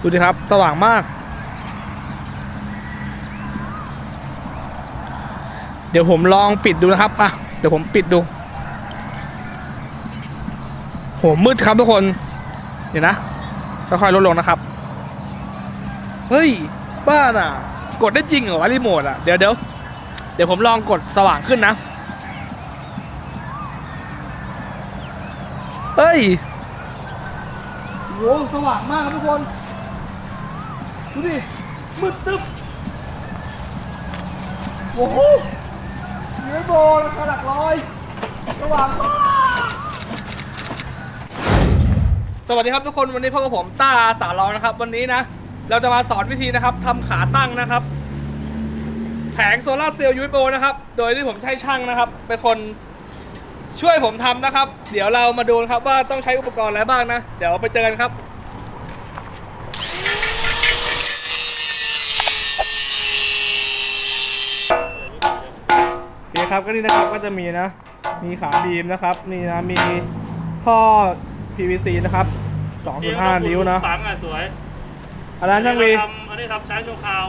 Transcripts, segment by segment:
ดูดิครับ สว่างมาก เดี๋ยวผมลองปิดดูนะครับอะเดี๋ยวผมปิดดูโหมืดครับทุกคน เดี๋ยวนะค่อยๆลดลงนะครับ เฮ้ย บ้าน่ะ กดได้จริงเหรอวะรีโมทอะ เดี๋ยวเดี๋ยวเดี๋ยวผมลองกดสว่างขึ้นนะ เฮ้ยโหสว่างมากครับทุกคน ดูดิมืดตึ๊บโอ้โหเนื้อโบราคาหลักร้อยสว่างสวัสดีครับทุกคนวันนี้พบกับผมต้าอาสาเรานะครับ วันนี้นะ เราจะมาสอนวิธีนะครับทำขาตั้งนะครับ แผงโซลาร์เซลล์ UFO นะครับ โดยที่ผมใช้ช่างนะครับเป็นคนช่วยผมทำนะครับ เดี๋ยวเรามาดูนะครับว่าต้องใช้อุปกรณ์อะไรบ้างนะ เดี๋ยวไปเจอกันครับ โอเคครับก็นี่นะครับก็จะมีนะ มีขาบีมนะครับ นี่นะมีท่อ PVC นะครับ 2.5 นิ้วนะ ฝังอะสวย อันนั้นช่างวีทำอันนี้ทำใช้ชั่วคราว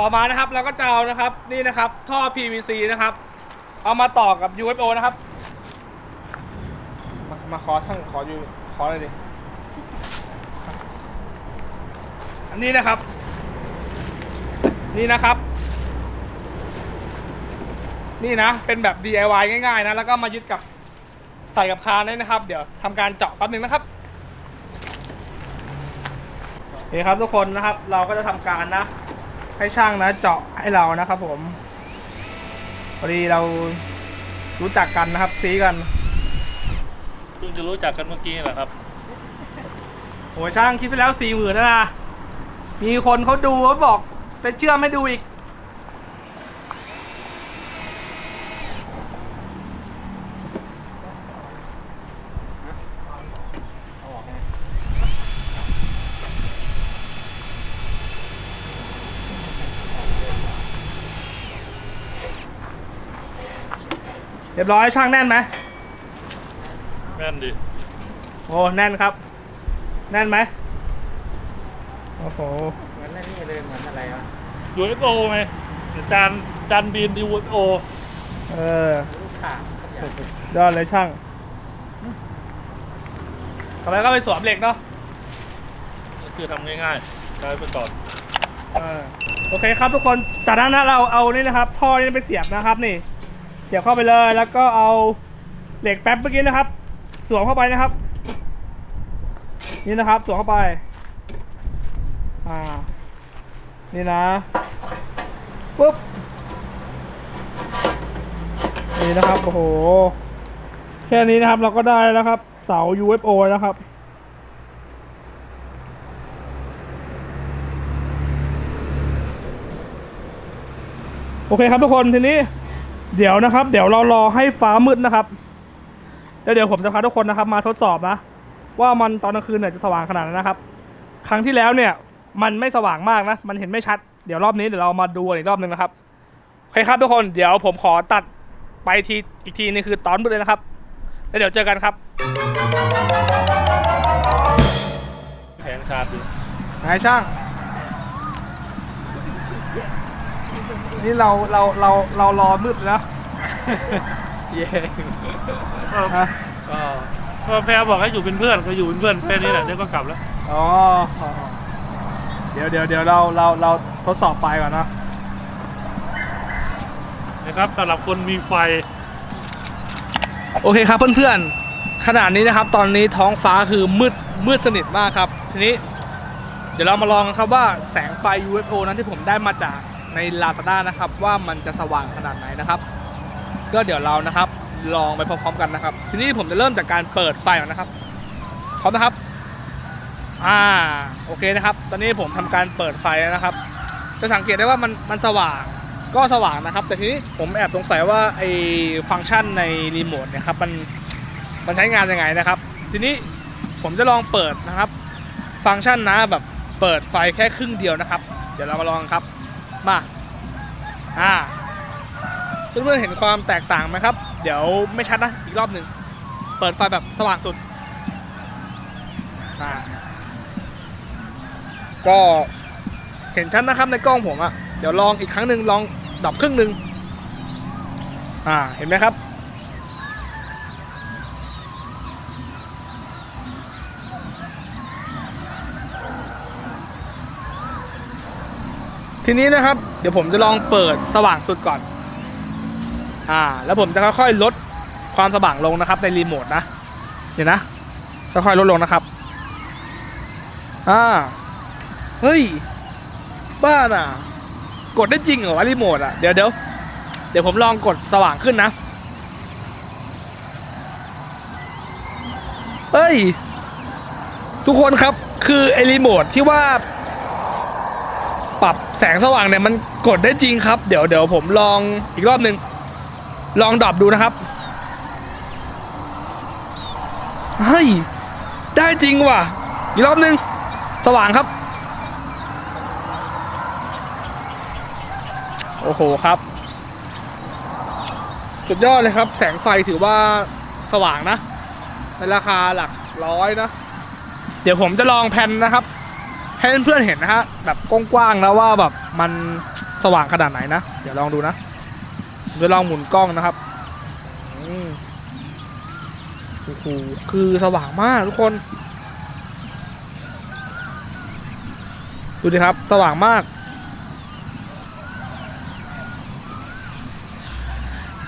ต่อมานะครับเราก็จะเอานะครับนี่นะครับท่อ PVC นะครับ เอามาต่อกับ UFO นะครับ มามาขอช่างขออยู่ขอเลยดิอันนี้นะครับ นี่นะครับ นี่นะเป็นแบบ DIY ง่ายๆนะแล้วก็มายึดกับใส่กับคานได้นะครับ เดี๋ยวทำการเจาะแป๊บหนึงนะครับโอเคครับทุกคนนะครับ เราก็จะทำการนะ ให้ช่างนะเจาะให้เรานะครับผมพอดีเรารู้จักกันนะครับซีกันเพิ่งจะรู้จักกันเมื่อกี้แหละครับโหช่างคิดไปแล้วสี่หมื่นนะนะมีคนเขาดูเขาบอกไปเชื่อมให้ดูอีก รียบร้อยช่างแน่นไหมแม่นดิโอ้แน่นครับ แน่นไหมโอ้โหเหมือนอันนี่เลยเหมือนอะไรวะ UFO ไหมจานจานบิน UFO เออลูกข่างสักอย่างยอดเลยช่างต่อไปก็ไปสวมเหล็กเนาะก็คือทำง่ายๆใช้ไปก่อนเออโอเคครับทุกคนจากนั้นนะเราเอานี่นะครับท่อนี้ไปเสียบนะครับนี่ เสียบเข้าไปเลยแล้วก็เอาเหล็กแป๊บเมื่อกี้นะครับ สวมเข้าไปนะครับ นี่นะครับสวมเข้าไป อ่า นี่นะปุ๊บนี่นะครับโอ้โหแค่นี้นะครับเราก็ได้แล้วครับ เสา UFO นะครับโอเคครับทุกคนทีนี้ เดี๋ยวนะครับ เดี๋ยวเรารอให้ฟ้ามืดนะครับแล้วเดี๋ยวผมจะพาทุกคนนะครับ มาทดสอบนะ ว่ามันตอนกลางคืนเนี่ยจะสว่างขนาดไหนนะครับ ครั้งที่แล้วเนี่ย มันไม่สว่างมากนะ มันเห็นไม่ชัด เดี๋ยวรอบนี้เดี๋ยวเรามาดูกันอีกรอบหนึ่งนะครับโอเคครับทุกคนเดี๋ยวผมขอตัดไปทีอีกทีนี่คือตอนมืดเลยนะครับ แล้วเดี๋ยวเจอกันครับแผงชาร์จอยู่นายช่าง นี่เราเราเราเรารอมืดแล้วเย้ฮะก็ก็แพรบอกให้อยู่เป็นเพื่อนก็อยู่เป็นเพื่อนแค่นี้แหละเดี๋ยวก็กลับแล้วอ๋อเดี๋ยวเดี๋ยวเดี๋ยวเราเราเราทดสอบไฟก่อนนะนะครับสำหรับคนมีไฟ โอเคครับเพื่อนๆขนาดนี้นะครับ ตอนนี้ท้องฟ้าคือมืดมืดสนิทมากครับ ทีนี้ เดี๋ยวเรามาลองกันครับว่าแสงไฟ UFO นั้นที่ผมได้มาจาก ใน Lazada นะครับว่ามันจะสว่างขนาดไหนนะครับ ก็เดี๋ยวเรานะครับลองไปพร้อมๆกันนะครับ ทีนี้ผมจะเริ่มจากการเปิดไฟก่อนนะครับพร้อมนะครับ อ่าโอเคนะครับ ตอนนี้ผมทำการเปิดไฟนะครับ จะสังเกตได้ว่ามันมันสว่างก็สว่างนะครับ แต่ทีนี้ผมแอบสงสัยว่าไอ้ฟังก์ชันในรีโมทเนี่ยครับมันมันใช้งานยังไงนะครับ ทีนี้ผมจะลองเปิดนะครับ ฟังก์ชันนะแบบเปิดไฟแค่ครึ่งเดียวนะครับ เดี๋ยวเรามาลองครับ มา อ่าเพื่อนๆเห็นความแตกต่างไหมครับ เดี๋ยวไม่ชัดนะ อีกรอบหนึ่ง เปิดไฟแบบสว่างสุด อ่า ก็เห็นชัดนะครับในกล้องผมอะเดี๋ยวลองอีกครั้งหนึ่งลองดับครึ่งหนึ่งอ่า เห็นไหมครับ ทีนี้นะครับ เดี๋ยวผมจะลองเปิดสว่างสุดก่อน อ่า แล้วผมจะค่อยๆลดความสว่างลงนะครับ ในรีโมทนะ เดี๋ยวนะ ค่อยๆลดลงนะครับ อ่า เฮ้ย บ้าน่ะ กดได้จริงเหรอวะรีโมทอะ เดี๋ยวเดี๋ยวเดี๋ยวผมลองกดสว่างขึ้นนะ เฮ้ย ทุกคนครับ คือไอรีโมทที่ว่า ปรับแสงสว่างเนี่ยมันกดได้จริงครับ เดี๋ยวเดี๋ยวผมลองอีกรอบหนึ่งลองดรอปดูนะครับเฮ้ยได้จริงว่ะ อีกรอบหนึ่งสว่างครับ โอ้โหครับ สุดยอดเลยครับ แสงไฟถือว่าสว่างนะ ในราคาหลักร้อยนะ เดี๋ยวผมจะลองแผ่นนะครับ ให้เพื่อนๆเห็นนะฮะแบบกว้างๆแล้วว่าแบบมันสว่างขนาดไหนนะ เดี๋ยวลองดูนะผมจะลองหมุนกล้องนะครับอืมโอ้โหคือสว่างมากทุกคน ดูดิครับ สว่างมาก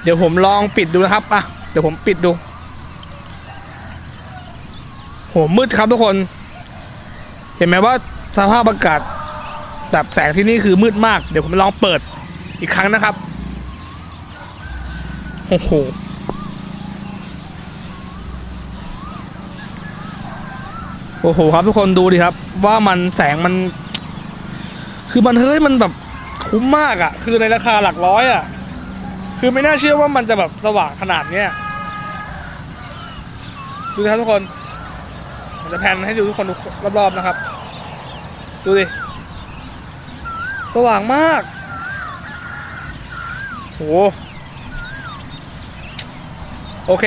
เดี๋ยวผมลองปิดดูนะครับอะเดี๋ยวผมปิดดูโหมืดครับทุกคน เห็นไหมว่า สภาพอากาศแบบแสงที่นี่คือมืดมาก เดี๋ยวผมลองเปิดอีกครั้งนะครับ โอ้โห โอ้โหครับทุกคนดูดิครับ ว่ามันแสงมัน คือมันเฮ้ยมันแบบคุ้มมากอะ่ะ คือในราคาหลักร้อยอะ่ะ คือไม่น่าเชื่อว่ามันจะแบบสว่างขนาดเนี้ยดูนะครับทุกคน มันจะแพนให้ดูทุกคนรอบๆนะครับ ดูดิ สว่างมาก โห โอเค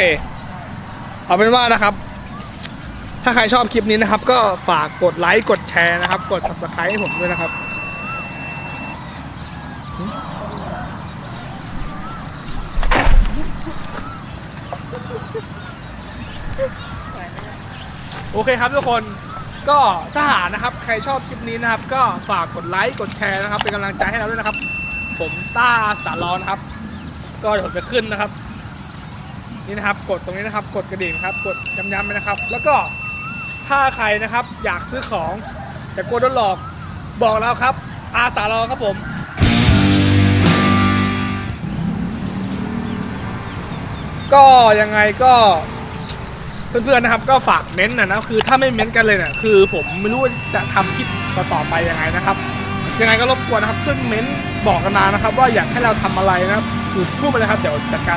เอาเป็นว่านะครับ ถ้าใครชอบคลิปนี้นะครับ ก็ฝากกดไลค์ กดแชร์นะครับ กด subscribe ให้ผมด้วยนะครับโอเคครับทุกคน ก็ถ้าหากนะครับใครชอบคลิปนี้นะครับ ก็ฝากกดไลค์กดแชร์นะครับ เป็นกำลังใจให้เราด้วยนะครับ ผมต้าสารลอนครับ ก็เดี๋ยวผมจะขึ้นนะครับ นี่นะครับ กดตรงนี้นะครับ กดกระดิ่งครับ กดย้ำๆไปนะครับ แล้วก็ถ้าใครนะครับ อยากซื้อของแต่กลัวโดนหลอกบอกแล้วครับ อาสารอครับผมก็ยังไงก็ เพื่อนๆนะครับก็ฝากเม้นต์นะนะคือถ้าไม่เม้นต์กันเลยเนี่ยคือผมไม่รู้ว่าจะทำคลิปต่อไปยังไงนะครับยังไงก็รบกวนนะครับช่วยเม้นบอกกันมานะครับ ว่าอยากให้เราทำอะไรนะครับคือพูดไปเลยครับเดี๋ยวจัดการ